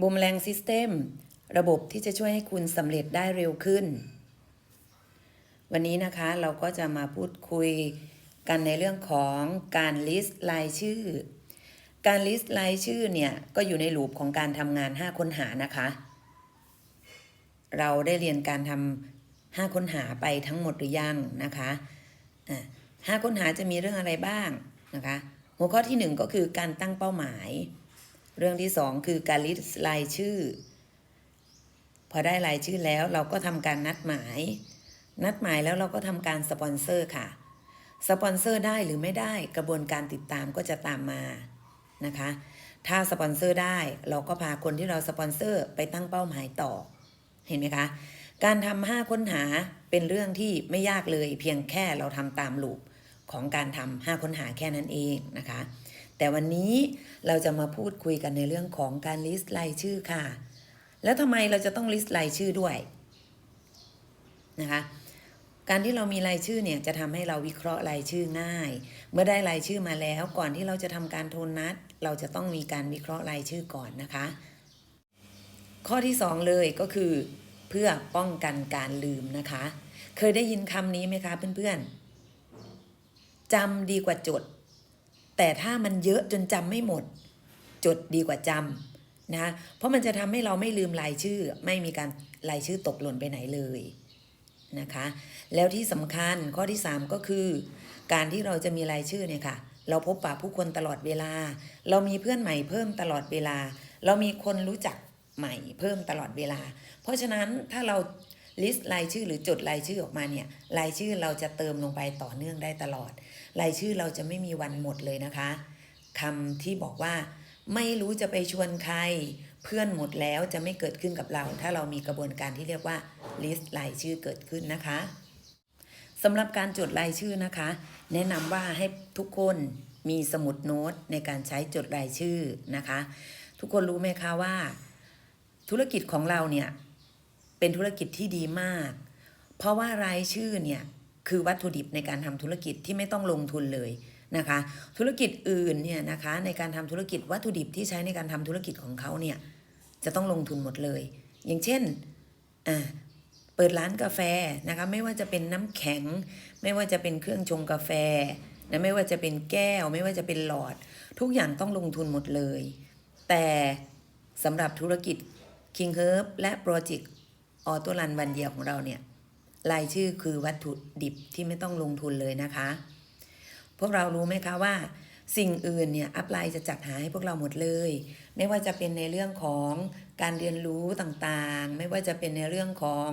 บูมแรงซิสเต็มระบบที่จะช่วยให้คุณสำเร็จได้เร็วขึ้น วันนี้นะคะเราก็จะมาพูดคุยกันในเรื่องของการลิสต์รายชื่อ การลิสต์รายชื่อเนี่ยก็อยู่ในลูปของการทำงาน 5 ค้นหานะคะ เราได้เรียนการทำห้าค้นหาไปทั้งหมดหรือยังนะคะอะห้าค้นหาจะมีเรื่องอะไรบ้างนะคะ หัวข้อที่หนึ่งก็คือการตั้งเป้าหมาย เรื่องที่สองคือการลิสต์รายชื่อ พอได้รายชื่อแล้วเราก็ทำการนัดหมาย นัดหมายแล้วเราก็ทำการสปอนเซอร์ค่ะ สปอนเซอร์ได้หรือไม่ได้กระบวนการติดตามก็จะตามมานะคะ ถ้าสปอนเซอร์ได้เราก็พาคนที่เราสปอนเซอร์ไปตั้งเป้าหมายต่อ เห็นไหมคะ การทำห้าค้นหาเป็นเรื่องที่ไม่ยากเลยเพียงแค่เราทำตามลูปของการทำห้าค้นหาแค่นั้นเองนะคะ แต่วันนี้เราจะมาพูดคุยกันในเรื่องของการลิสต์รายชื่อค่ะ แล้วทำไมเราจะต้องลิสต์รายชื่อด้วยนะคะการที่เรามีรายชื่อเนี่ยจะทำให้เราวิเคราะห์รายชื่อง่าย เมื่อได้รายชื่อมาแล้ว ก่อนที่เราจะทำการโทรนัด เราจะต้องมีการวิเคราะห์รายชื่อก่อนนะคะ ข้อที่สองเลยก็คือ เพื่อป้องกันการลืมนะคะ เคยได้ยินคำนี้ไหมคะเพื่อนๆจำดีกว่าจด แต่ถ้ามันเยอะจนจำไม่หมด จดดีกว่าจำนะเพราะมันจะทำให้เราไม่ลืมรายชื่อ ไม่มีการรายชื่อตกหล่นไปไหนเลยนะคะ แล้วที่สำคัญข้อที่ 3 ก็คือ การที่เราจะมีรายชื่อเนี่ยค่ะ เราพบปะผู้คนตลอดเวลา เรามีเพื่อนใหม่เพิ่มตลอดเวลา เรามีคนรู้จักใหม่เพิ่มตลอดเวลา เพราะฉะนั้นถ้าเรา ลิสต์รายชื่อหรือจดรายชื่อออกมาเนี่ยรายชื่อเราจะเติมลงไปต่อเนื่องได้ตลอด รายชื่อเราจะไม่มีวันหมดเลยนะคะคำที่บอกว่า ไม่รู้จะไปชวนใคร เพื่อนหมดแล้วจะไม่เกิดขึ้นกับเรา ถ้าเรามีกระบวนการที่เรียกว่า list รายชื่อเกิดขึ้นนะคะสำหรับการจดรายชื่อนะคะ แนะนำว่าให้ทุกคนมีสมุดโน้ตในการใช้จดรายชื่อนะคะ ทุกคนรู้ไหมคะว่า ธุรกิจของเราเนี่ย เป็นธุรกิจที่ดีมาก เพราะว่ารายชื่อเนี่ยคือวัตถุดิบในการทำธุรกิจที่ไม่ต้องลงทุนเลยนะคะ ธุรกิจอื่นเนี่ยนะคะในการทำธุรกิจวัตถุดิบที่ใช้ในการทำธุรกิจของเขาเนี่ยจะต้องลงทุนหมดเลย อย่างเช่นเปิดร้านกาแฟนะคะไม่ว่าจะเป็นน้ำแข็ง ไม่ว่าจะเป็นเครื่องชงกาแฟนะไม่ว่าจะเป็นแก้ว ไม่ว่าจะเป็นหลอด ทุกอย่างต้องลงทุนหมดเลย แต่สำหรับธุรกิจ King Herb และโปรเจกต์ ออโตรันวันเดียวของเราเนี่ยรายชื่อคือวัตถุดิบที่ไม่ต้องลงทุนเลยนะคะ พวกเรารู้ไหมคะว่า สิ่งอื่นเนี่ยอัพไลน์จะจัดหาให้พวกเราหมดเลย ไม่ว่าจะเป็นในเรื่องของการเรียนรู้ต่างๆ ไม่ว่าจะเป็นในเรื่องของ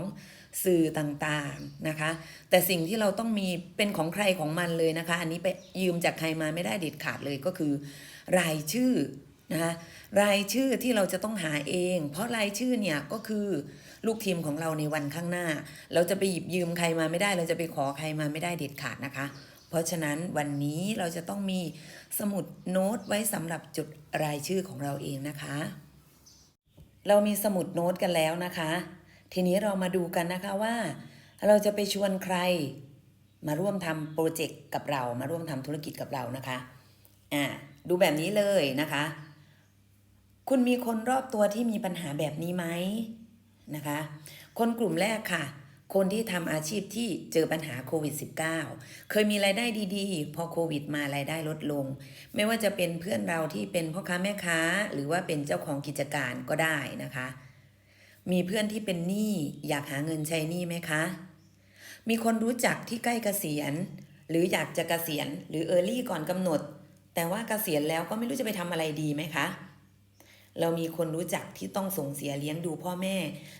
สื่อต่างๆนะคะ แต่สิ่งที่เราต้องมีเป็นของใครของมันเลยนะคะ อันนี้ไปยืมจากใครมาไม่ได้เด็ดขาดเลยก็คือ รายชื่อนะคะรายชื่อที่เราจะต้องหาเอง เพราะรายชื่อเนี่ยก็คือ ลูกทีมของเราในวันข้างหน้า เราจะไปหยิบยืมใครมาไม่ได้ เราจะไปขอใครมาไม่ได้เด็ดขาดนะคะ เพราะฉะนั้นวันนี้เราจะต้องมีสมุดโน้ตไว้สำหรับจดรายชื่อของเราเองนะคะ เรามีสมุดโน้ตกันแล้วนะคะ ทีนี้เรามาดูกันนะคะว่า เราจะไปชวนใครมาร่วมทำโปรเจกต์กับเรา มาร่วมทำธุรกิจกับเรานะคะอ่าดูแบบนี้เลยนะคะ คุณมีคนรอบตัวที่มีปัญหาแบบนี้ไหม นะคะ คนกลุ่มแรกค่ะ คนที่ทำอาชีพที่เจอปัญหาโควิด -19 เคยมีรายได้ดีๆ พอโควิดมารายได้ลดลง ไม่ว่าจะเป็นเพื่อนเราที่เป็นพ่อค้าแม่ค้า หรือว่าเป็นเจ้าของกิจการก็ได้นะคะ มีเพื่อนที่เป็นหนี้อยากหาเงินใช้หนี้ไหมคะ มีคนรู้จักที่ใกล้เกษียณ หรืออยากจะเกษียณหรือเออร์ลี่ก่อนกำหนด แต่ว่าเกษียณแล้วก็ไม่รู้จะไปทำอะไรดีไหมคะ เรามีคนรู้จักที่ต้องส่งเสียเลี้ยงดูพ่อแม่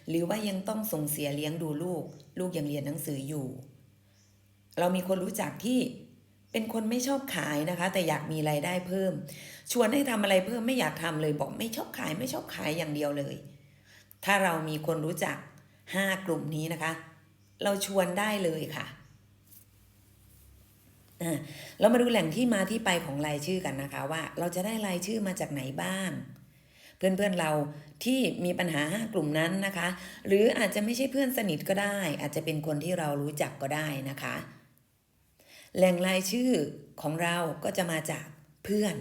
หรือว่ายังต้องส่งเสียเลี้ยงดูลูก ลูกยังเรียนหนังสืออยู่ เรามีคนรู้จักที่เป็นคนไม่ชอบขายนะคะ แต่อยากมีรายได้เพิ่ม ชวนให้ทำอะไรเพิ่มไม่อยากทำเลยบอกไม่ชอบขายไม่ชอบขายอย่างเดียวเลย ถ้าเรามีคนรู้จักห้ากลุ่มนี้นะคะ เราชวนได้เลยค่ะเรามาดูแหล่งที่มาที่ไปของรายชื่อกันนะคะ ว่าเราจะได้รายชื่อมาจากไหนบ้าง เพื่อนๆเราที่มีปัญหาห้ากลุ่มนั้นนะคะ หรืออาจจะไม่ใช่เพื่อนสนิทก็ได้ อาจจะเป็นคนที่เรารู้จักก็ได้นะคะ แหล่งรายชื่อของเราก็จะมาจากเพื่อน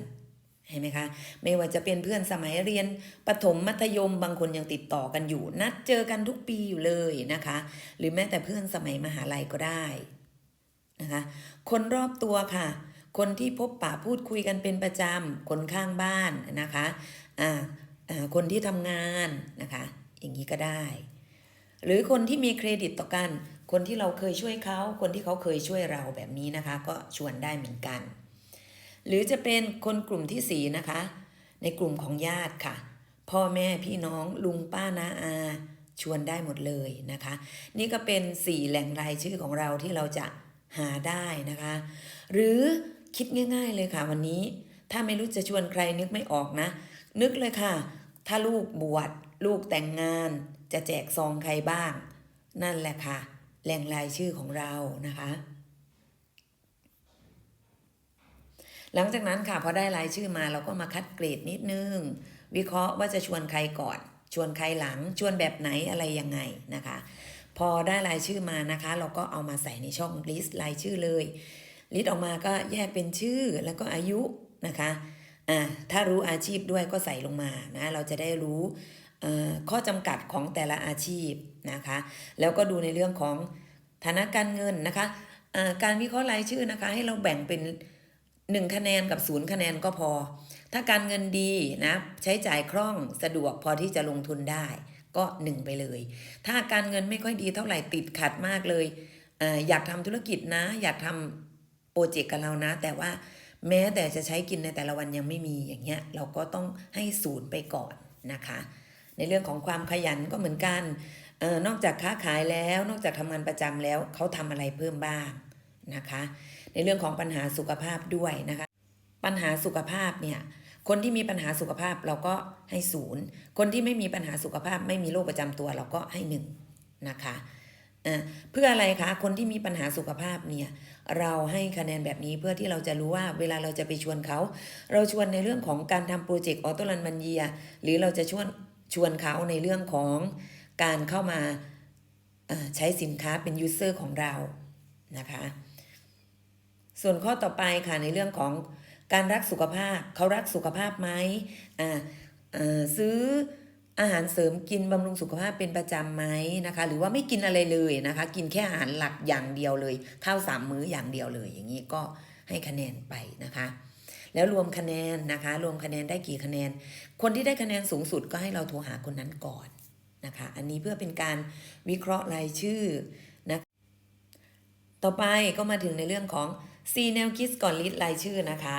เห็นไหมคะไม่ว่าจะเป็นเพื่อนสมัยเรียนประถมมัธยมบางคนยังติดต่อกันอยู่ นัดเจอกันทุกปีอยู่เลยนะคะ หรือแม้แต่เพื่อนสมัยมหาลัยก็ได้นะคะคนรอบตัวค่ะ คนที่พบปะพูดคุยกันเป็นประจำคนข้างบ้านนะคะอ่า คนที่ทำงานนะคะ อย่างนี้ก็ได้ หรือคนที่มีเครดิตต่อกัน คนที่เราเคยช่วยเขา คนที่เขาเคยช่วยเราแบบนี้นะคะ ก็ชวนได้เหมือนกัน หรือจะเป็นคนกลุ่มที่สีนะคะ ในกลุ่มของญาติค่ะ พ่อแม่พี่น้องลุงป้านาอาชวนได้หมดเลยนะคะ นี่ก็เป็นสี่แหล่งรายชื่อของเราที่เราจะหาได้นะคะ หรือคิดง่าย ๆเลยค่ะวันนี้ ถ้าไม่รู้จะชวนใครนึกไม่ออกนะ นึกเลยค่ะ ถ้าลูกบวชลูกแต่งงาน จะแจกซองใครบ้าง นั่นแหละค่ะ แหล่งรายชื่อของเรานะคะ หลังจากนั้นค่ะพอได้รายชื่อมาเราก็มาคัดเกรดนิดนึง วิเคราะห์ว่าจะชวนใครก่อน ชวนใครหลัง ชวนแบบไหนอะไรยังไงนะคะ พอได้รายชื่อมานะคะ เราก็เอามาใส่ในช่องลิสต์รายชื่อเลยลิสต์ออกมาก็แยกเป็นชื่อแล้วก็อายุนะคะ อ่าถ้ารู้อาชีพด้วยก็ใส่ลงมานะเราจะได้รู้ข้อจำกัดของแต่ละอาชีพนะคะ แล้วก็ดูในเรื่องของฐานะการเงินนะคะอ่าการวิเคราะห์รายชื่อนะคะ ให้เราแบ่งเป็น 1 คะแนนกับศูนย์คะแนนก็พอ ถ้าการเงินดีนะใช้จ่ายคล่องสะดวกพอที่จะลงทุนได้ก็ 1 ไปเลย ถ้าการเงินไม่ค่อยดีเท่าไหร่ติดขัดมากเลยออยากทำธุรกิจนะ อยากทำโปรเจกต์กับเรานะ แต่ว่า แม้แต่จะใช้กินในแต่ละวันยังไม่มีอย่างเงี้ยเราก็ต้องให้ศูนย์ไปก่อนนะคะ ในเรื่องของความขยันก็เหมือนกันออนอกจากค้าขายแล้วนอกจากทำงานประจำแล้วเขาทำอะไรเพิ่มบ้างนะคะ ในเรื่องของปัญหาสุขภาพด้วยนะคะ ปัญหาสุขภาพเนี่ยคนที่มีปัญหาสุขภาพเราก็ให้ศูนย์ คนที่ไม่มีปัญหาสุขภาพ ไม่มีโรคประจำตัวเราก็ให้หนึ่งนะคะเพื่ออะไรคะ คนที่มีปัญหาสุขภาพเนี่ย เราให้คะแนนแบบนี้เพื่อที่เราจะรู้ว่าเวลาเราจะไปชวนเขา เราชวนในเรื่องของการทำโปรเจกต์ออโตรันมันเยียหรือเราจะชวนชวนเขาในเรื่องของการเข้ามาใช้สินค้าเป็นยูเซอร์ของเรานะคะส่วนข้อต่อไปค่ะในเรื่องของการรักสุขภาพเขารักสุขภาพไหมอ่าซื้อ อาหารเสริมกินบำรุงสุขภาพเป็นประจำไหมนะคะ หรือว่าไม่กินอะไรเลยนะคะ กินแค่อาหารหลักอย่างเดียวเลย ข้าวสามมื้ออย่างเดียวเลย อย่างนี้ก็ให้คะแนนไปนะคะ แล้วรวมคะแนนนะคะ รวมคะแนนได้กี่คะแนน คนที่ได้คะแนนสูงสุดก็ให้เราโทรหาคนนั้นก่อนนะคะ อันนี้เพื่อเป็นการวิเคราะห์รายชื่อนะต่อไปก็มาถึงในเรื่องของซีแนวคิดก่อนลิสต์รายชื่อนะคะ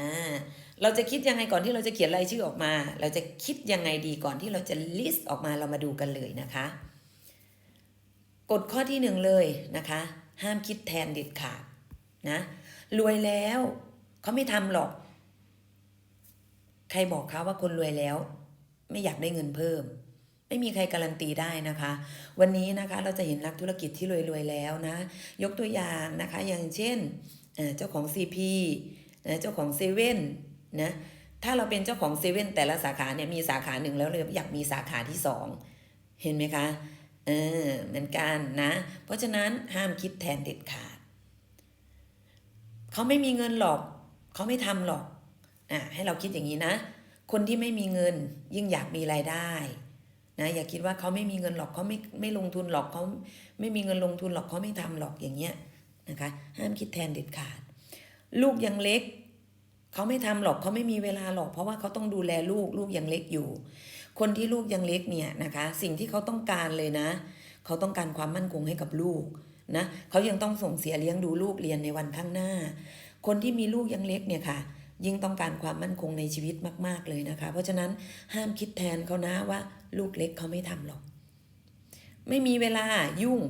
อ่า เราจะคิดยังไงก่อนที่เราจะเขียนรายชื่อออกมา เราจะคิดยังไงดีก่อนที่เราจะลิสต์ออกมาเรามาดูกันเลยนะคะกฎข้อที่หนึ่งเลยนะคะ ห้ามคิดแทนเด็ดขาดนะรวยแล้วเขาไม่ทำหรอก ใครบอกเขาว่าคนรวยแล้ว ไม่อยากได้เงินเพิ่ม ไม่มีใครการันตีได้นะคะ วันนี้นะคะเราจะเห็นนักธุรกิจที่รวยๆแล้วนะ ยกตัวอย่างนะคะ อย่างเช่นเจ้าของ CP นะเจ้าของเซเว่น นะถ้าเราเป็นเจ้าของเซเว่นแต่ละสาขาเนี่ยมีสาขาหนึ่งแล้วเราอยากมีสาขาที่สองเห็นไหมคะเออเหมือนกันนะ เพราะฉะนั้นห้ามคิดแทนเด็ดขาดเขาไม่มีเงินหรอกเขาไม่ทำหรอกอะให้เราคิดอย่างนี้นะ คนที่ไม่มีเงินยิ่งอยากมีรายได้นะอย่าคิดว่าเขาไม่มีเงินหรอกเขาไม่ไม่ลงทุนหรอกเขาไม่มีเงินลงทุนหรอกเขาไม่ทำหรอกอย่างเงี้ยนะคะห้ามคิดแทนเด็ดขาด ลูกยังเล็ก เขาไม่ทำหรอกเขาไม่มีเวลาหรอก เพราะว่าเขาต้องดูแลลูกลูกยังเล็กอยู่ คนที่ลูกยังเล็กเนี่ยนะคะ สิ่งที่เขาต้องการเลยนะ เขาต้องการความมั่นคงให้กับลูกนะเขายังต้องส่งเสียเลี้ยงดูลูกเรียนในวันข้างหน้า คนที่มีลูกยังเล็กเนี่ยค่ะ ยิ่งต้องการความมั่นคงในชีวิตมาก ๆเลยนะคะ เพราะฉะนั้นห้ามคิดแทนเขานะว่าลูกเล็กเขาไม่ทำหรอก ไม่มีเวลายุ่ง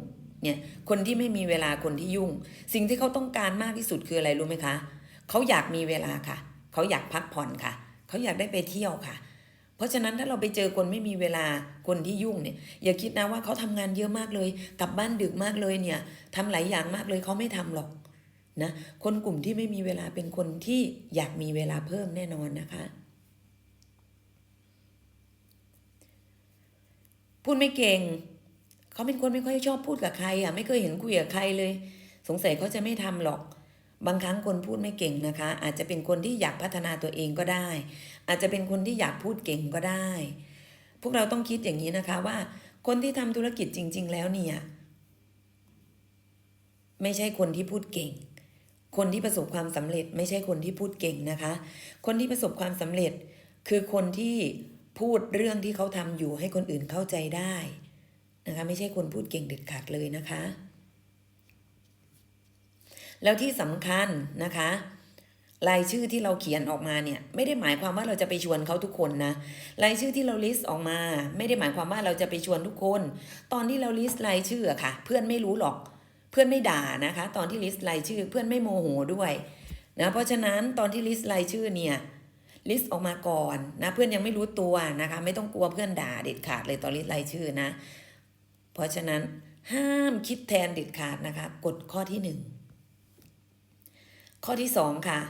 เนี่ยคนที่ไม่มีเวลาคนที่ยุ่ง สิ่งที่เขาต้องการมากที่สุดคืออะไรรู้ไหมคะ เขาอยากมีเวลาค่ะ เขาอยากพักผ่อนค่ะ เขาอยากได้ไปเที่ยวค่ะ เพราะฉะนั้นถ้าเราไปเจอคนไม่มีเวลาคนที่ยุ่งเนี่ย อย่าคิดนะว่าเขาทำงานเยอะมากเลย กลับบ้านดึกมากเลยเนี่ยทำหลายอย่างมากเลยเขาไม่ทำหรอกนะคนกลุ่มที่ไม่มีเวลาเป็นคนที่อยากมีเวลาเพิ่มแน่นอนนะคะ พูดไม่เก่ง เขาเป็นคนไม่ค่อยชอบพูดกับใครอะไม่เคยเห็นคุยกับใครเลย สงสัยเขาจะไม่ทำหรอก บางครั้งคนพูดไม่เก่งนะคะ อาจจะเป็นคนที่อยากพัฒนาตัวเองก็ได้ อาจจะเป็นคนที่อยากพูดเก่งก็ได้ พวกเราต้องคิดอย่างนี้นะคะว่า คนที่ทำธุรกิจจริง ๆ แล้วเนี่ยไม่ใช่คนที่พูดเก่ง คนที่ประสบความสำเร็จ ไม่ใช่คนที่พูดเก่งนะคะ คนที่ประสบความสำเร็จ คือคนที่พูดเรื่องที่เขาทำอยู่ให้คนอื่นเข้าใจได้นะคะ ไม่ใช่คนพูดเก่งเด็ดขาดเลยนะคะ แล้วที่สำคัญนะคะรายชื่อที่เราเขียนออกมาเนี่ยไม่ได้หมายความว่าเราจะไปชวนเขาทุกคนนะรายชื่อที่เราลิสต์ออกมา ไม่ได้หมายความว่าเราจะไปชวนทุกคน ตอนที่เราลิสต์รายชื่ออะค่ะ เพื่อนไม่รู้หรอก เพื่อนไม่ด่านะคะ ตอนที่ลิสต์รายชื่อ เพื่อนไม่โมโหด้วยนะเพราะฉะนั้นตอนที่ลิสต์รายชื่อเนี่ยลิสต์ออกมาก่อนนะเพื่อนยังไม่รู้ตัวนะคะ ไม่ต้องกลัวเพื่อนด่าเด็ดขาดเลยตอนลิสต์รายชื่อนะ เพราะฉะนั้นห้ามคิดแทนเด็ดขาดนะคะกฎข้อที่หนึ่ง ข้อที่สองค่ะ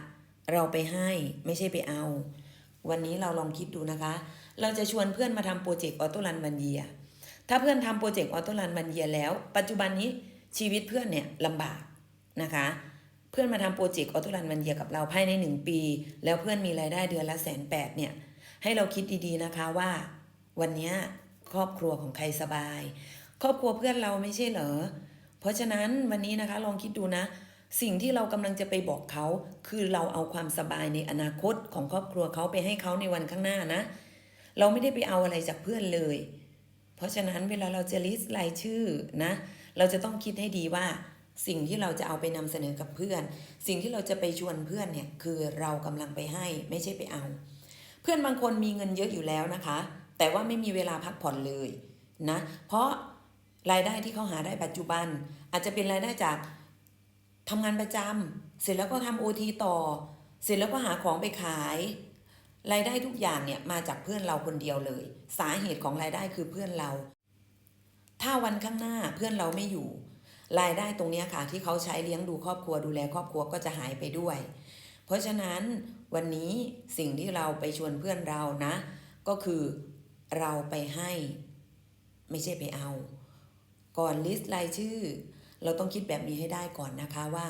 เราไปให้ไม่ใช่ไปเอา วันนี้เราลองคิดดูนะคะ เราจะชวนเพื่อนมาทำโปรเจกต์ออโต้รันวันเยียถ้าเพื่อนทำโปรเจกต์ออโต้รันวันเยียแล้ว ปัจจุบันนี้ชีวิตเพื่อนเนี่ยลำบากนะคะ เพื่อนมาทำโปรเจกต์ออโต้รันวันเยียกับเราภายในหนึ่งปี แล้วเพื่อนมีรายได้เดือนละแสนแปดเนี่ยให้เราคิดดีๆนะคะว่า วันนี้ครอบครัวของใครสบาย ครอบครัวเพื่อนเราไม่ใช่เหรอเพราะฉะนั้นวันนี้นะคะลองคิดดูนะ สิ่งที่เรากำลังจะไปบอกเขา คือเราเอาความสบายในอนาคตของครอบครัวเขาไปให้เขาในวันข้างหน้านะ เราไม่ได้ไปเอาอะไรจากเพื่อนเลย เพราะฉะนั้นเวลาเราจะลิสต์รายชื่อนะ เราจะต้องคิดให้ดีว่า สิ่งที่เราจะเอาไปนำเสนอกับเพื่อน สิ่งที่เราจะไปชวนเพื่อนเนี่ยคือเรากำลังไปให้ไม่ใช่ไปเอา เพื่อนบางคนมีเงินเยอะอยู่แล้วนะคะ แต่ว่าไม่มีเวลาพักผ่อนเลยนะ เพราะรายได้ที่เขาหาได้ปัจจุบัน อาจจะเป็นรายได้จาก ทำงานประจำเสร็จแล้วก็ทำโอทีต่อ เสร็จแล้วก็หาของไปขาย รายได้ทุกอย่างเนี่ยมาจากเพื่อนเราคนเดียวเลย สาเหตุของรายได้คือเพื่อนเรา ถ้าวันข้างหน้าเพื่อนเราไม่อยู่ รายได้ตรงนี้ค่ะ ที่เขาใช้เลี้ยงดูครอบครัวดูแลครอบครัวก็จะหายไปด้วย เพราะฉะนั้นวันนี้สิ่งที่เราไปชวนเพื่อนเรานะ ก็คือเราไปให้ ไม่ใช่ไปเอา ก่อนลิสต์รายชื่อ เราต้องคิดแบบนี้ให้ได้ก่อนนะคะว่า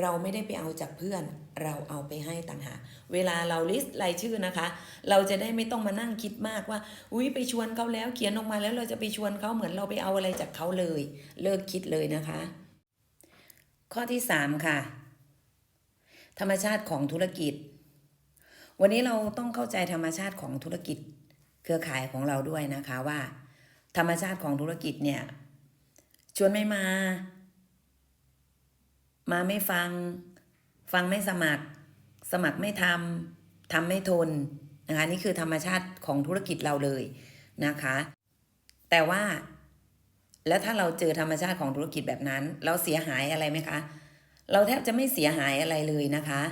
เราไม่ได้ไปเอาจากเพื่อน เราเอาไปให้ต่างหากเวลาเราลิสต์รายชื่อนะคะ เราจะได้ไม่ต้องมานั่งคิดมากว่า อุ้ยไปชวนเขาแล้วเขียนออกมาแล้วเราจะไปชวนเขาเหมือนเราไปเอาอะไรจากเขาเลย เลิกคิดเลยนะคะ ข้อที่สามค่ะ ธรรมชาติของธุรกิจ วันนี้เราต้องเข้าใจธรรมชาติของธุรกิจ เครือข่ายของเราด้วยนะคะว่า ธรรมชาติของธุรกิจเนี่ยชวนไม่มา มาไม่ฟัง ฟังไม่สมัคร สมัครไม่ทำทำไม่ทนนะคะนี่คือธรรมชาติของธุรกิจเราเลยนะคะ แต่ว่าแล้วถ้าเราเจอธรรมชาติของธุรกิจแบบนั้น เราเสียหายอะไรไหมคะ เราแทบจะไม่เสียหายอะไรเลยนะคะ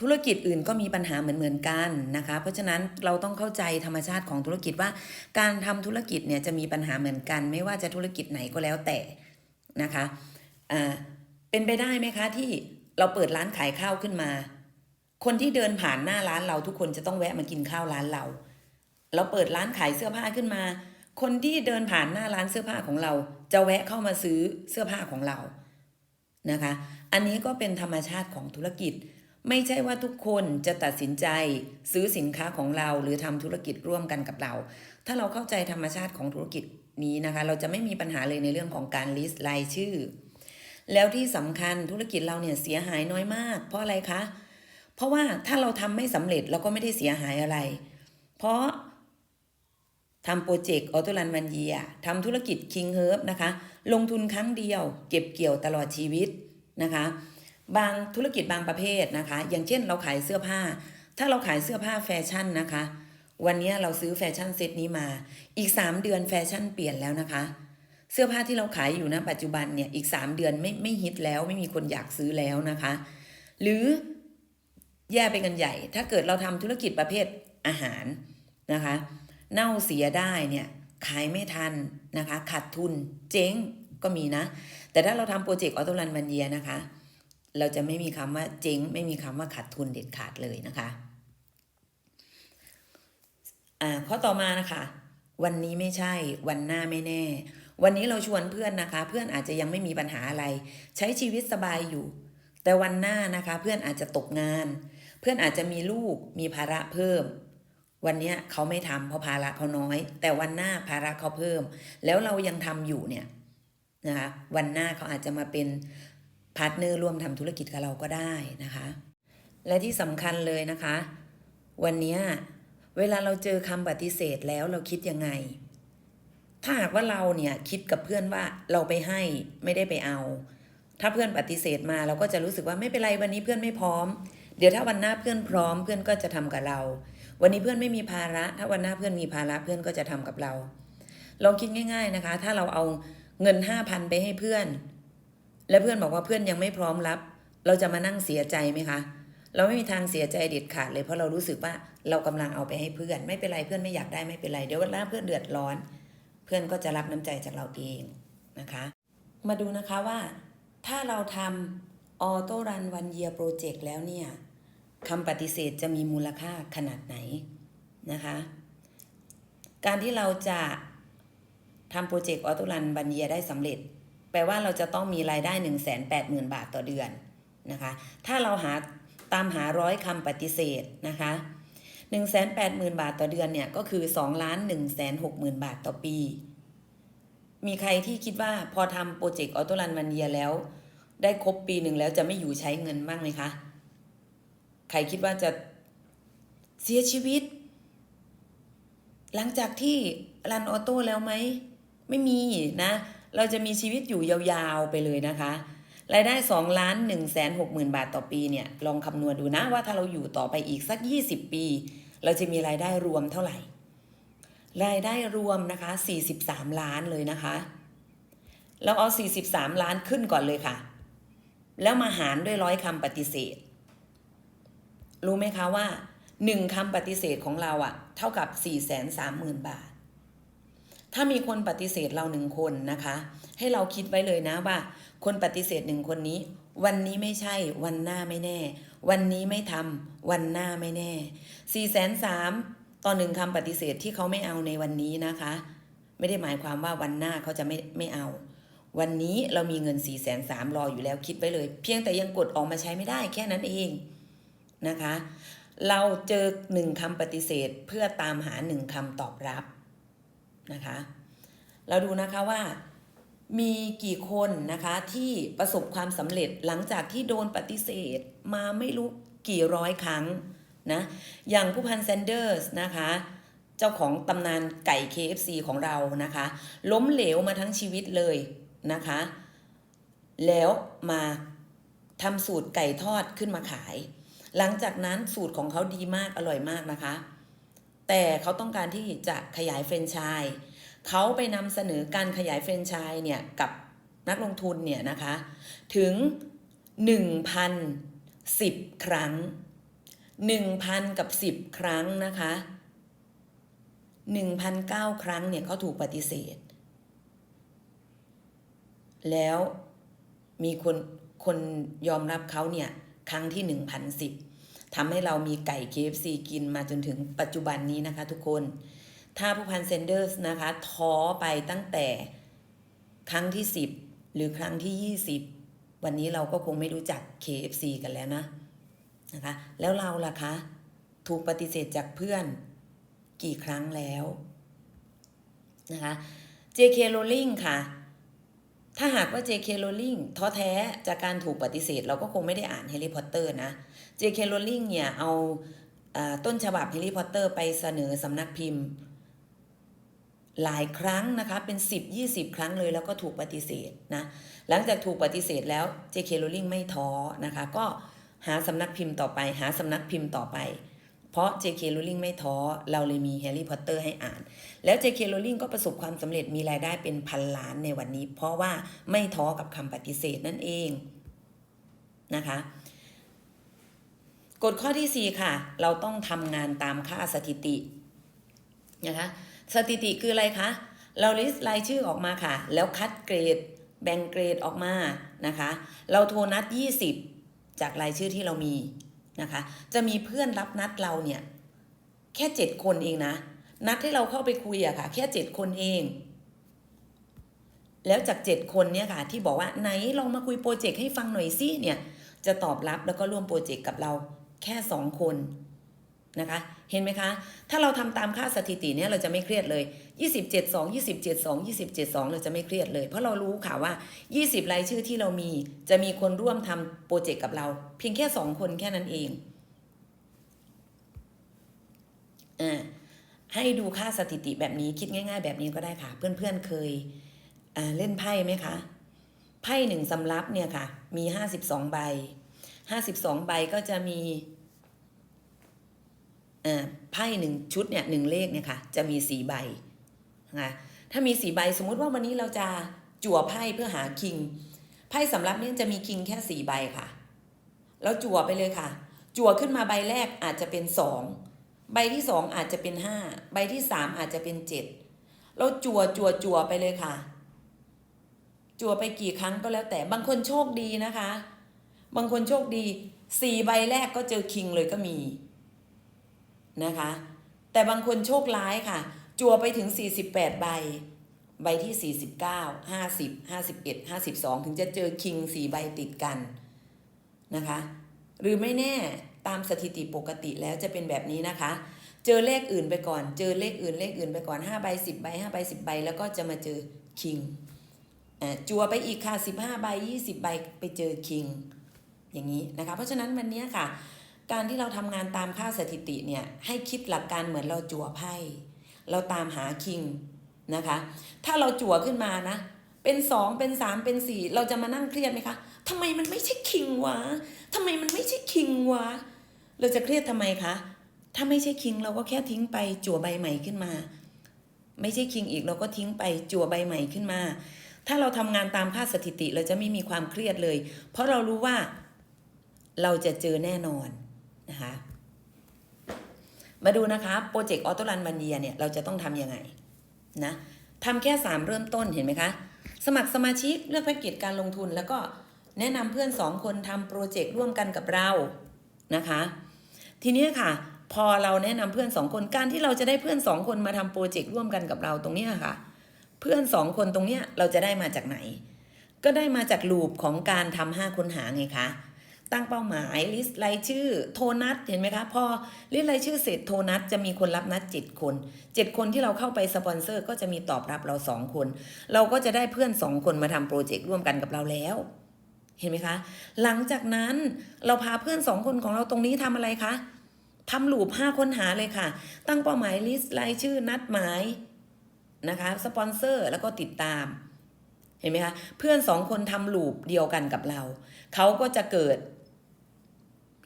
ธุรกิจอื่นก็มีปัญหาเหมือนเหมือนๆกันนะคะ เพราะฉะนั้นเราต้องเข้าใจธรรมชาติของธุรกิจว่า การทำธุรกิจเนี่ยจะมีปัญหาเหมือนกัน ไม่ว่าจะธุรกิจไหนก็แล้วแต่นะคะอ่า เป็นไปได้ไหมคะที่เราเปิดร้านขายข้าวขึ้นมา คนที่เดินผ่านหน้าร้านเราทุกคนจะต้องแวะมากินข้าวร้านเรา เราเปิดร้านขายเสื้อผ้าขึ้นมา คนที่เดินผ่านหน้าร้านเสื้อผ้าของเรา จะแวะเข้ามาซื้อเสื้อผ้าของเรานะคะ อันนี้ก็เป็นธรรมชาติของธุรกิจ ไม่ใช่ว่าทุกคนจะตัดสินใจซื้อสินค้าของเราหรือทำธุรกิจร่วมกันกับเรา ถ้าเราเข้าใจธรรมชาติของธุรกิจนี้นะคะ เราจะไม่มีปัญหาเลยในเรื่องของการลิสต์รายชื่อ แล้วที่สำคัญธุรกิจเราเนี่ยเสียหายน้อยมาก เพราะอะไรคะ เพราะว่าถ้าเราทำไม่สำเร็จเราก็ไม่ได้เสียหายอะไร เพราะทำโปรเจกต์ออโตรันวันเยียทำธุรกิจ King Herb นะคะ ลงทุนครั้งเดียว เก็บเกี่ยวตลอดชีวิตนะคะ บางธุรกิจบางประเภทนะคะ อย่างเช่นเราขายเสื้อผ้า ถ้าเราขายเสื้อผ้าแฟชั่นนะคะ วันนี้เราซื้อแฟชั่นเซตนี้มา อีก 3 เดือนแฟชั่นเปลี่ยนแล้วนะคะ เสื้อผ้าที่เราขายอยู่นะปัจจุบันเนี่ยอีก 3 เดือนไม่ไม่ฮิตแล้ว ไม่มีคนอยากซื้อแล้วนะคะ หรือแย่ไปกันใหญ่ ถ้าเกิดเราทำธุรกิจประเภทอาหารนะคะ เน่าเสียได้เนี่ยขายไม่ทันนะคะขาดทุนเจ๊งก็มีนะ แต่ถ้าเราทำโปรเจกต์ออโตรันวันเยียนะคะ เราจะไม่มีคำว่าเจ๊ง ไม่มีคำว่าขาดทุนเด็ดขาดเลยนะคะอ่าข้อต่อมานะคะ วันนี้ไม่ใช่วันหน้าไม่แน่ วันนี้เราชวนเพื่อนนะคะ เพื่อนอาจจะยังไม่มีปัญหาอะไร ใช้ชีวิตสบายอยู่ แต่วันหน้านะคะ เพื่อนอาจจะตกงาน เพื่อนอาจจะมีลูกมีภาระเพิ่ม วันนี้เขาไม่ทำเพราะภาระเขาน้อย แต่วันหน้าภาระเขาเพิ่ม แล้วเรายังทำอยู่เนี่ยนะคะวันหน้าเขาอาจจะมาเป็นพาร์ทเนอร์ร่วมทำธุรกิจกับเราก็ได้นะคะ และที่สำคัญเลยนะคะ วันนี้เวลาเราเจอคำปฏิเสธแล้วเราคิดยังไง ถ้าหากว่าเราเนี่ยคิดกับเพื่อนว่าเราไปให้ไม่ได้ไปเอา ถ้าเพื่อนปฏิเสธมาเราก็จะรู้สึกว่าไม่เป็นไรวันนี้เพื่อนไม่พร้อม เดี๋ยวถ้าวันหน้าเพื่อนพร้อมเพื่อนก็จะทำกับเรา วันนี้เพื่อนไม่มีภาระ ถ้าวันหน้าเพื่อนมีภาระเพื่อนก็จะทำกับเราลองคิดง่าย ๆนะคะ ถ้าเราเอาเงินห้าพันไปให้เพื่อน และเพื่อนบอกว่าเพื่อนยังไม่พร้อมรับ เราจะมานั่งเสียใจไหมคะ เราไม่มีทางเสียใจเด็ดขาดเลยเพราะเรารู้สึกว่าเรากำลังเอาไปให้เพื่อน ไม่เป็นไรเพื่อนไม่อยากได้ไม่เป็นไรเดี๋ยววันหน้าเพื่อนเดือดร้อน พื่อนก็จะรับน้ำใจจากเราเองนะคะ มาดูนะคะว่า ถ้าเราทำออโต้รันวันเยียโปรเจกต์แล้วเนี่ยคำปฏิเสธจะมีมูลค่าขนาดไหนนะคะ การที่เราจะทำโปรเจกต์ออโต้รันวันเยียได้สำเร็จ แปลว่าเราจะต้องมีรายได้ 1 8 0 0 0 0 บาทต่อเดือนนะคะ ถ้าเราหาตามหาร้อยคำปฏิเสธนะคะ 1 8 0 0 0 0 บาทต่อเดือนเนี่ยก็คือ2ล้าน1 6 0 0 0 0 บาทต่อปี มีใครที่คิดว่าพอทำโปรเจกต์ออโต้รันวันเยียแล้ว ได้ครบปีหนึ่งแล้วจะไม่อยู่ใช้เงินบ้างไหมคะ ใครคิดว่าจะเสียชีวิต หลังจากที่รันออโต้แล้วไหม ไม่มีนะ เราจะมีชีวิตอยู่ยาวๆไปเลยนะคะรายได้2ล้าน1แสน6หมื่นบาทต่อปีเนี่ย ลองคำนวณดูนะว่าถ้าเราอยู่ต่อไปอีกสัก 20 ปี เราจะมีรายได้รวมเท่าไหร่ รายได้รวมนะคะ 43 ล้านเลยนะคะ เราเอา 43 ล้านขึ้นก่อนเลยค่ะ แล้วมาหารด้วยร้อยคำปฏิเสธ รู้ไหมคะว่า1คำปฏิเสธของเราอะเท่ากับ 430,000 บาท ถ้ามีคนปฏิเสธเราหนึ่งคนนะคะ ให้เราคิดไว้เลยนะว่า คนปฏิเสธหนึ่งคนนี้ วันนี้ไม่ใช่ วันหน้าไม่แน่ วันนี้ไม่ทำวันหน้าไม่แน่4ี่แสนสามต่อหนึ่งคำปฏิเสธที่เขาไม่เอาในวันนี้นะคะ ไม่ได้หมายความว่าวันหน้าเขาจะไม่ไม่เอา วันนี้เรามีเงิน4ี่แสนสามรออยู่แล้วคิดไว้เลย เพียงแต่ยังกดออกมาใช้ไม่ได้แค่นั้นเองนะคะ เราเจอหนึ่งคำปฏิเสธเพื่อตามหาหนึ่งคำตอบรับนะคะ เราดูนะคะว่า มีกี่คนนะคะที่ประสบความสำเร็จหลังจากที่โดนปฏิเสธมาไม่รู้กี่ร้อยครั้งนะอย่างผู้พันแซนเดอร์สนะคะเจ้าของตำนานไก่ KFC ของเรานะคะ ล้มเหลวมาทั้งชีวิตเลยนะคะ แล้วมาทำสูตรไก่ทอดขึ้นมาขาย หลังจากนั้นสูตรของเขาดีมากอร่อยมากนะคะ แต่เขาต้องการที่จะขยายแฟรนไชส์ เขาไปนำเสนอการขยายแฟรนไชส์เนี่ยกับนักลงทุนเนี่ยนะคะถึง 1,010 ครั้ง 1,000 กับ 10 ครั้งนะคะ1,009 ครั้งเนี่ยเขาถูกปฏิเสธ แล้วมีคนคนยอมรับเขาเนี่ยครั้งที่ 1,010ทำให้เรามีไก่ KFC กินมาจนถึงปัจจุบันนี้นะคะทุกคน ถ้าผู้พันเซนเดอร์สนะคะท้อไปตั้งแต่ครั้งที่ 10 หรือครั้งที่ 20 วันนี้เราก็คงไม่รู้จัก KFC กันแล้วนะนะคะ แล้วเราล่ะคะ ถูกปฏิเสธจากเพื่อนกี่ครั้งแล้วนะคะ JK Rowling ค่ะ ถ้าหากว่า J.K. Rowling ท้อแท้จากการถูกปฏิเสธ เราก็คงไม่ได้อ่านแฮร์รี่พอตเตอร์นะ J.K. Rowling เนี่ยเอาอาต้นฉบับแฮร์รี่พอตเตอร์ไปเสนอสำนักพิมพ์ หลายครั้งนะคะเป็น 10 20 ครั้งเลยแล้วก็ถูกปฏิเสธนะหลังจากถูกปฏิเสธแล้ว J.K. Rowling ไม่ท้อนะคะก็หาสำนักพิมพ์ต่อไป หาสำนักพิมพ์ต่อไป เพราะ J.K. Rowling ไม่ท้อเราเลยมีแฮร์รี่พอตเตอร์ให้อ่าน แล้ว J.K. Rowling ก็ประสบความสำเร็จมีรายได้เป็นพันล้านในวันนี้ เพราะว่าไม่ท้อกับคำปฏิเสธนั่นเองนะคะกฎข้อที่ 4 ค่ะ เราต้องทำงานตามค่าสถิตินะคะ สถิติคืออะไรคะเราลิสต์รายชื่อออกมาค่ะ แล้วคัดเกรด แบ่งเกรดออกมานะคะ เราโทรนัด 20 จากรายชื่อที่เรามีนะคะ จะมีเพื่อนรับนัดเราเนี่ย แค่เจ็ดคนเองนะ นัดให้เราเข้าไปคุยอะค่ะ แค่เจ็ดคนเอง แล้วจากเจ็ดคนเนี่ยค่ะ ที่บอกว่าไหนลองมาคุยโปรเจกต์ให้ฟังหน่อยสิเนี่ย จะตอบรับแล้วก็ร่วมโปรเจกต์กับเราแค่สองคน นะคะ เห็นไหมคะ ถ้าเราทำตามค่าสถิติเนี่ยเราจะไม่เครียดเลย 27 2 27 2 27 2 เราจะไม่เครียดเลย เพราะเรารู้ค่ะว่า 20 รายชื่อที่เรามี จะมีคนร่วมทำโปรเจกต์กับเรา เพียงแค่สองคนแค่นั้นเองอ่าให้ดูค่าสถิติแบบนี้คิดง่าย ๆ แบบนี้ก็ได้ค่ะ เพื่อนๆเคยอ่าเล่นไพ่ไหมคะ ไพ่หนึ่งสำรับเนี่ยค่ะ มีห้าสิบสองใบห้าสิบสองใบก็จะมี ไพ่หนึ่งชุดเนี่ยหนึ่งเลขเนี่ยค่ะจะมีสี่ใบนะคะถ้ามีสี่ใบสมมุติว่าวันนี้เราจะจั่วไพ่เพื่อหาคิงไพ่สำรับเนี่ยจะมีคิงแค่สี่ใบค่ะแล้วจั่วไปเลยค่ะ จั่วขึ้นมาใบแรกอาจจะเป็นสองใบที่สองอาจจะเป็นห้าใบที่สามอาจจะเป็นเจ็ดเราจั่วจั่วจั่วไปเลยค่ะ จั่วไปกี่ครั้งก็แล้วแต่บางคนโชคดีนะคะ บางคนโชคดีสี่ใบแรกก็เจอคิงเลยก็มี นะคะ แต่บางคนโชคร้ายค่ะ จั่วไปถึง 48 ใบ ใบที่ 49 50 51 52 ถึงจะเจอคิงสี่ใบติดกันนะคะ หรือไม่แน่ตามสถิติปกติแล้วจะเป็นแบบนี้นะคะ เจอเลขอื่นไปก่อน เจอเลขอื่นเลขอื่นไปก่อน5ใบ10 ใบ5ใบ10 ใบ แล้วก็จะมาเจอคิงจัวไปอีกค่ะ 15 ใบ 20 ใบไปเจอคิง อย่างนี้นะคะ เพราะฉะนั้นวันนี้ค่ะ การที่เราทำงานตามค่าสถิติเนี่ยให้คิดหลักการเหมือนเราจั่วไพ่เราตามหาคิงนะคะถ้าเราจั่วขึ้นมานะเป็น 2 เป็น 3 เป็น 4 เราจะมานั่งเครียดไหมคะทำไมมันไม่ใช่คิงวะทำไมมันไม่ใช่คิงวะเราจะเครียดทำไมคะถ้าไม่ใช่คิงเราก็แค่ทิ้งไปจั่วใบใหม่ขึ้นมา ไม่ใช่คิงอีกเราก็ทิ้งไปจั่วใบใหม่ขึ้นมา ถ้าเราทำงานตามค่าสถิติเราจะไม่มีความเครียดเลย เพราะเรารู้ว่าเราจะเจอแน่นอน นะคะ มาดูนะคะโปรเจกต์ออโตรันบันเดียเนี่ยเราจะต้องทำยังไงนะทำแค่ 3 เริ่มต้นเห็นไหมคะ สมัครสมาชิกเลือกแพ็กเกจการลงทุน แล้วก็แนะนำเพื่อน 2 คนทำโปรเจกต์ร่วมกันกับเรานะคะ ทีนี้ค่ะ พอเราแนะนำเพื่อน 2 คนการที่เราจะได้เพื่อน 2 คนมาทำโปรเจกต์ร่วมกันกับเราตรงเนี้ยค่ะ เพื่อนสองคนตรงเนี้ยเราจะได้มาจากไหน ก็ได้มาจากลูปของการทำห้าค้นหาไงคะ ตั้งเป้าหมายลิสต์รายชื่อโทรนัดเห็นไหมคะพอลิสต์รายชื่อเสร็จโทรนัดจะมีคนรับนัด7คน7คนที่เราเข้าไปสปอนเซอร์ก็จะมีตอบรับเรา2คน เราก็จะได้เพื่อน2คนมาทำโปรเจกต์ร่วมกันกับเราแล้วเห็นไหมคะ หลังจากนั้นเราพาเพื่อน2คนของเราตรงนี้ทำอะไรคะทำลูป5ค้นหาเลยค่ะ ตั้งเป้าหมายลิสต์รายชื่อนัดหมายนะคะสปอนเซอร์แล้วก็ติดตามเห็นไหมคะเพื่อนสองคนทำลูปเดียวกันกับเรา เขาก็จะเกิด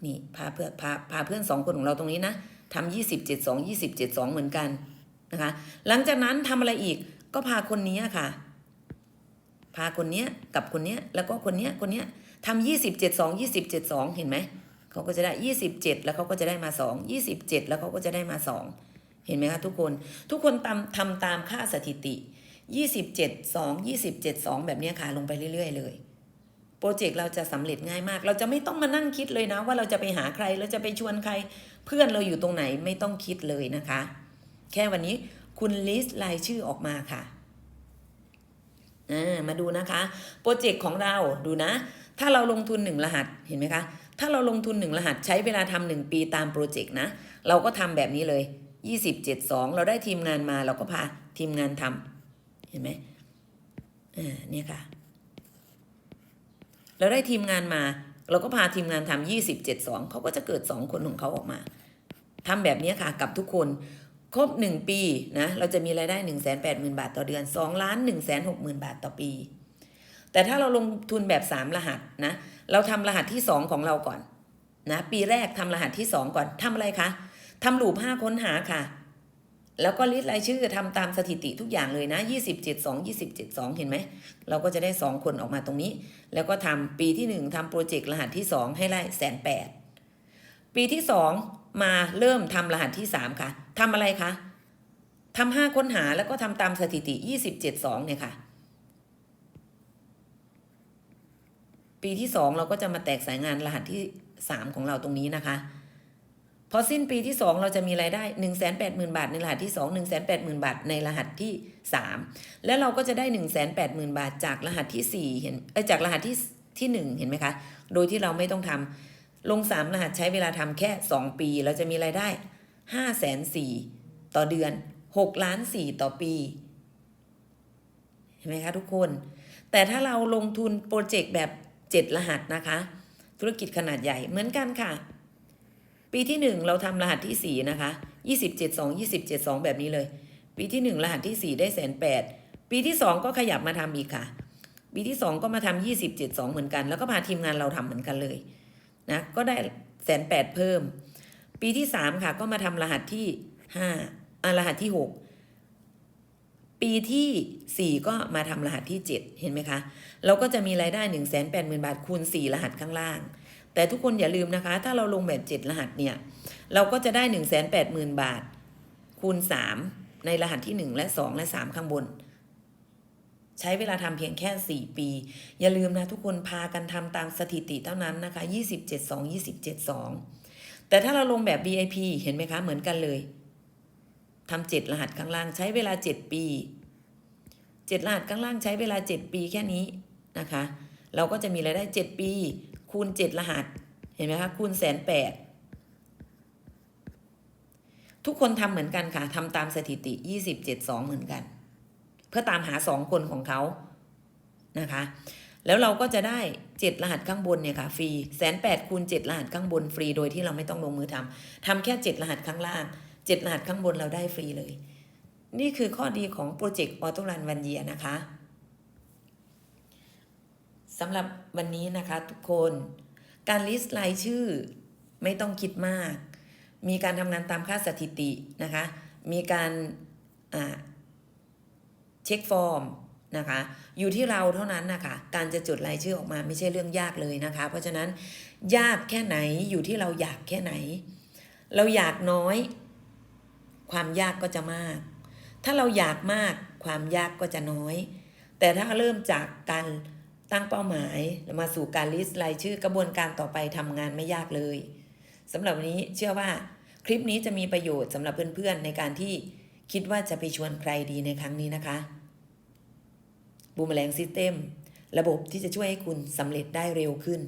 นี่พาเพื่อพาพาเพื่อนสองคนของเราตรงนี้นะทำยี่สิบเจ็ดสองยี่สิบเจ็ดสองเหมือนกันนะคะ หลังจากนั้นทำอะไรอีกก็พาคนนี้ค่ะ พาคนเนี้ยกับคนเนี้ยแล้วก็คนเนี้ยคนเนี้ยทำยี่สิบเจ็ดสองยี่สิบเจ็ดสองเห็นไหมเขาก็จะได้ยี่สิบเจ็ดแล้วเขาก็จะได้มาสองยี่สิบเจ็ดแล้วเขาก็จะได้มาสองเห็นไหมคะทุกคนทุกคนทำทำตามค่าสถิติ 27 2 27 2 แบบนี้ค่ะลงไปเรื่อย ๆ เลย โปรเจกต์เราจะสำเร็จง่ายมาก เราจะไม่ต้องมานั่งคิดเลยนะ ว่าเราจะไปหาใครเราจะไปชวนใคร เพื่อนเราอยู่ตรงไหนไม่ต้องคิดเลยนะคะ แค่วันนี้คุณลิสต์รายชื่อออกมาค่ะมาดูนะคะโปรเจกต์ของเราดูนะ ถ้าเราลงทุนหนึ่งรหัสเห็นไหมคะ ถ้าเราลงทุนหนึ่งรหัสใช้เวลาทำหนึ่งปีตามโปรเจกต์นะ เราก็ทำแบบนี้เลยยี่สิบเจ็ดสองเราได้ทีมงานมาเราก็พาทีมงานทำเห็นไหมอ่าเนี่ยค่ะ เราได้ทีมงานมา เราก็พาทีมงานทำยี่สิบเจ็ดสองเขาก็จะเกิดสองคนของเขาออกมาทำแบบนี้ค่ะกับทุกคนครบหนึ่งปีนะเราจะมีรายได้หนึ่งแสนแปดหมื่นบาทต่อเดือนสองล้านหนึ่งแสนหกหมื่นบาทต่อปี แต่ถ้าเราลงทุนแบบสามรหัสนะเราทำรหัสที่สองของเราก่อนนะปีแรกทำรหัสที่สองก่อนทำอะไรคะทำลูปห้าค้นหาค่ะ แล้วก็ลิสต์รายชื่อทำตามสถิติทุกอย่างเลยนะยี่สิบเจ็ดสองยี่สิบเจ็ดสองเห็นไหม เราก็จะได้สองคนออกมาตรงนี้ แล้วก็ทำปีที่หนึ่งทำโปรเจกต์รหัสที่สองให้ได้แสนแปดปีที่สองมาเริ่มทำรหัสที่สามค่ะทำอะไรคะทำห้าค้นหาแล้วก็ทำตามสถิติยี่สิบเจ็ดสองเนี่ยค่ะ ปีที่สองเราก็จะมาแตกสายงานรหัสที่สามของเราตรงนี้นะคะ อสิ้นปีที่สองเราจะมีรายได้หนึ่งแสนแปดหมื่นบาท ในรหัสที่สองหนึ่งแสนแปดหมื่นบาท ในรหัสที่สามแล้วเราก็จะได้หนึ่งแสนแปดหมื่นบาทจากรหัสที่สี่เห็นเอจากรหัสที่ที่หนึ่งเห็นไหมคะ โดยที่เราไม่ต้องทำลงสามรหัสใช้เวลาทำแค่สองปี เราจะมีรายได้ห้าแสนสี่ต่อเดือนหกล้านสี่ต่อปี เห็นไหมคะทุกคน แต่ถ้าเราลงทุนโปรเจกต์แบบเจ็ดรหัสนะคะ ธุรกิจขนาดใหญ่เหมือนกันค่ะ ปีที่หนึ่งเราทำรหัสที่สี่นะคะยี่สิบเจ็ดสองยี่สิบเจ็ดสองแบบนี้เลย ปีที่หนึ่งรหัสที่สี่ได้แสนแปดปีที่สองก็ขยับมาทำอีกค่ะ ปีที่สองก็มาทำยี่สิบเจ็ดสองเหมือนกัน แล้วก็พาทีมงานเราทำเหมือนกันเลยนะก็ได้แสนแปดเพิ่ม ปีที่สามค่ะ ก็มาทำรหัสที่ห้าอ่ารหัสที่หกปีที่สี่ก็มาทำรหัสที่เจ็ดเห็นไหมคะ เราก็จะมีรายได้หนึ่งแสนแปดหมื่นบาทคูณสี่รหัสข้างล่าง แต่ทุกคนอย่าลืมนะคะ ถ้าเราลงแบบเจ็ดรหัสเนี่ย เราก็จะได้หนึ่งแสนแปดหมื่นบาท คูณสามในรหัสที่หนึ่งและสองและสามข้างบน ใช้เวลาทำเพียงแค่ 4 ปี อย่าลืมนะทุกคนพากันทำตามสถิติเท่านั้นนะคะ 27 2 27 2 แต่ถ้าเราลงแบบ VIP เห็นไหมคะเหมือนกันเลยทำเจ็ดรหัสข้างล่างใช้เวลา 7 ปีเจ็ดรหัสข้างล่างใช้เวลา 7 ปีแค่นี้นะคะ เราก็จะมีรายได้ 7 ปี คูณ7รหัส เห็นไหมคะคูณแสนแปดทุกคนทำเหมือนกันค่ะทำตามสถิติ27 2เหมือนกัน เพื่อตามหาสองคนของเขานะคะ แล้วเราก็จะได้เจ็ดรหัสข้างบนเนี่ยค่ะฟรีแสนแปดคูณเจ็ดรหัสข้างบนฟรีโดยที่เราไม่ต้องลงมือทำทำแค่เจ็ดรหัสข้างล่างเจ็ดรหัสข้างบนเราได้ฟรีเลย นี่คือข้อดีของโปรเจกต์ออโตรันวันเยียนะคะ สำหรับวันนี้นะคะทุกคน การลิสต์รายชื่อไม่ต้องคิดมาก มีการทำงานตามค่าสถิตินะคะ มีการเช็คฟอร์มนะคะอยู่ที่เราเท่านั้นนะคะการจะจดรายชื่อออกมาไม่ใช่เรื่องยากเลยนะคะ เพราะฉะนั้นยากแค่ไหนอยู่ที่เราอยากแค่ไหน เราอยากน้อย ความยากก็จะมาก ถ้าเราอยากมากความยากก็จะน้อย แต่ถ้าเริ่มจากการ ตั้งเป้าหมายมาสู่การลิสต์รายชื่อกระบวนการต่อไปทำงานไม่ยากเลยสำหรับวันนี้เชื่อว่าคลิปนี้จะมีประโยชน์สำหรับเพื่อนๆ ในการที่คิดว่าจะไปชวนใครดีในครั้งนี้นะคะบูมแมลงซิสเต็มระบบที่จะช่วยให้คุณสำเร็จได้เร็วขึ้น